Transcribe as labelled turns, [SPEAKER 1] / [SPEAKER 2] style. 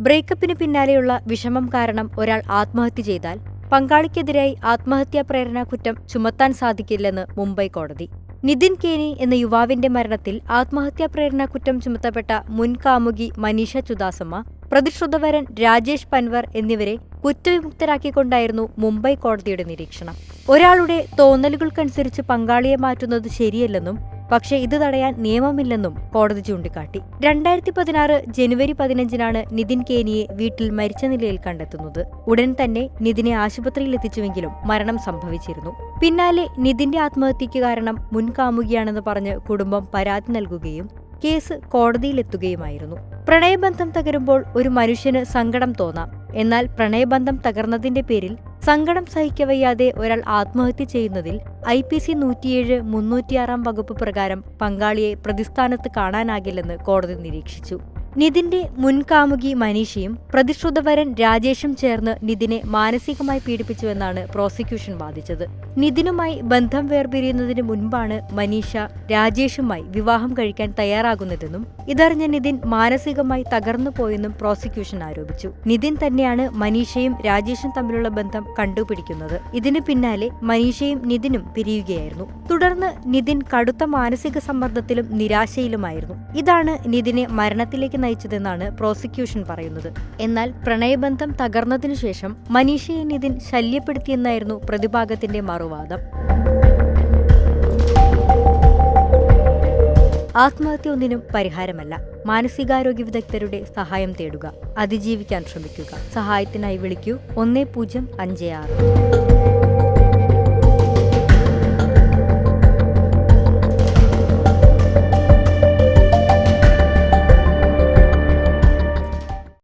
[SPEAKER 1] ബ്രേക്കപ്പിന് പിന്നാലെയുള്ള വിഷമം കാരണം ഒരാൾ ആത്മഹത്യ ചെയ്താൽ പങ്കാളിക്കെതിരായി ആത്മഹത്യാ പ്രേരണ കുറ്റം ചുമത്താൻ സാധിക്കില്ലെന്ന് മുംബൈ കോടതി. നിതിൻ കേനി എന്ന യുവാവിന്റെ മരണത്തിൽ ആത്മഹത്യാ പ്രേരണ കുറ്റം ചുമത്തപ്പെട്ട മുൻ കാമുകി മനീഷ ചുദാസമ്മ പ്രതിശ്രുതവരൻ രാജേഷ് പൻവർ എന്നിവരെ കുറ്റവിമുക്തരാക്കിക്കൊണ്ടായിരുന്നു മുംബൈ കോടതിയുടെ നിരീക്ഷണം. ഒരാളുടെ തോന്നലുകൾക്കനുസരിച്ച് പങ്കാളിയെ മാറ്റുന്നത് ശരിയല്ലെന്നും പക്ഷേ ഇത് തടയാൻ നിയമമില്ലെന്നും കോടതി ചൂണ്ടിക്കാട്ടി. രണ്ടായിരത്തി പതിനാറ് ജനുവരി പതിനഞ്ചിനാണ് നിതിൻ കേനിയെ വീട്ടിൽ മരിച്ച നിലയിൽ കണ്ടെത്തുന്നത്. ഉടൻ തന്നെ നിതിനെ ആശുപത്രിയിൽ എത്തിച്ചുവെങ്കിലും മരണം സംഭവിച്ചിരുന്നു. പിന്നാലെ നിതിന്റെ ആത്മഹത്യയ്ക്ക് കാരണം മുൻകാമുകിയാണെന്ന് പറഞ്ഞ് കുടുംബം പരാതി നൽകുകയും കേസ് കോടതിയിലെത്തുകയുമായിരുന്നു. പ്രണയബന്ധം തകരുമ്പോൾ ഒരു മനുഷ്യന് സങ്കടം തോന്നാം. എന്നാൽ പ്രണയബന്ധം തകർന്നതിന്റെ പേരിൽ സങ്കടം സഹിക്കവയ്യാതെ ഒരാൾ ആത്മഹത്യ ചെയ്യുന്നതിൽ ഐ പി സി നൂറ്റിയേഴ് മുന്നൂറ്റിയാറാം വകുപ്പ് പ്രകാരം പങ്കാളിയെ പ്രതിസ്ഥാനത്ത് കാണാനാകില്ലെന്ന് കോടതി നിരീക്ഷിച്ചു. നിതിന്റെ മുൻകാമുകി മനീഷയും പ്രതിശ്രുതവരൻ രാജേഷും ചേർന്ന് നിതിനെ മാനസികമായി പീഡിപ്പിച്ചുവെന്നാണ് പ്രോസിക്യൂഷൻ വാദിച്ചത്. നിതിനുമായി ബന്ധം വേർപിരിയുന്നതിന് മുൻപാണ് മനീഷ രാജേഷുമായി വിവാഹം കഴിക്കാൻ തയ്യാറാകുന്നതെന്നും ഇതറിഞ്ഞ നിതിൻ മാനസികമായി തകർന്നു പോയെന്നും പ്രോസിക്യൂഷൻ ആരോപിച്ചു. നിതിൻ തന്നെയാണ് മനീഷയും രാജേഷും തമ്മിലുള്ള ബന്ധം കണ്ടുപിടിക്കുന്നത്. ഇതിനു പിന്നാലെ മനീഷയും നിതിനും പിരിയുകയായിരുന്നു. തുടർന്ന് നിതിൻ കടുത്ത മാനസിക സമ്മർദ്ദത്തിലും നിരാശയിലുമായിരുന്നു. ഇതാണ് നിതിനെ മരണത്തിലേക്ക് നയിച്ചതെന്നാണ് പ്രോസിക്യൂഷൻ പറയുന്നത്. എന്നാൽ പ്രണയബന്ധം തകർന്നതിനു ശേഷം മനീഷയെ നിതിൻ ശല്യപ്പെടുത്തിയെന്നായിരുന്നു പ്രതിഭാഗത്തിന്റെ മറുവാദം. ആത്മഹത്യ ഒന്നിനും പരിഹാരമല്ല. മാനസികാരോഗ്യ വിദഗ്ധരുടെ സഹായം തേടുക. അതിജീവിക്കാൻ ശ്രമിക്കുക. സഹായത്തിനായി വിളിക്കൂ. ഒന്ന് പൂജ്യം അഞ്ച് ആറ്.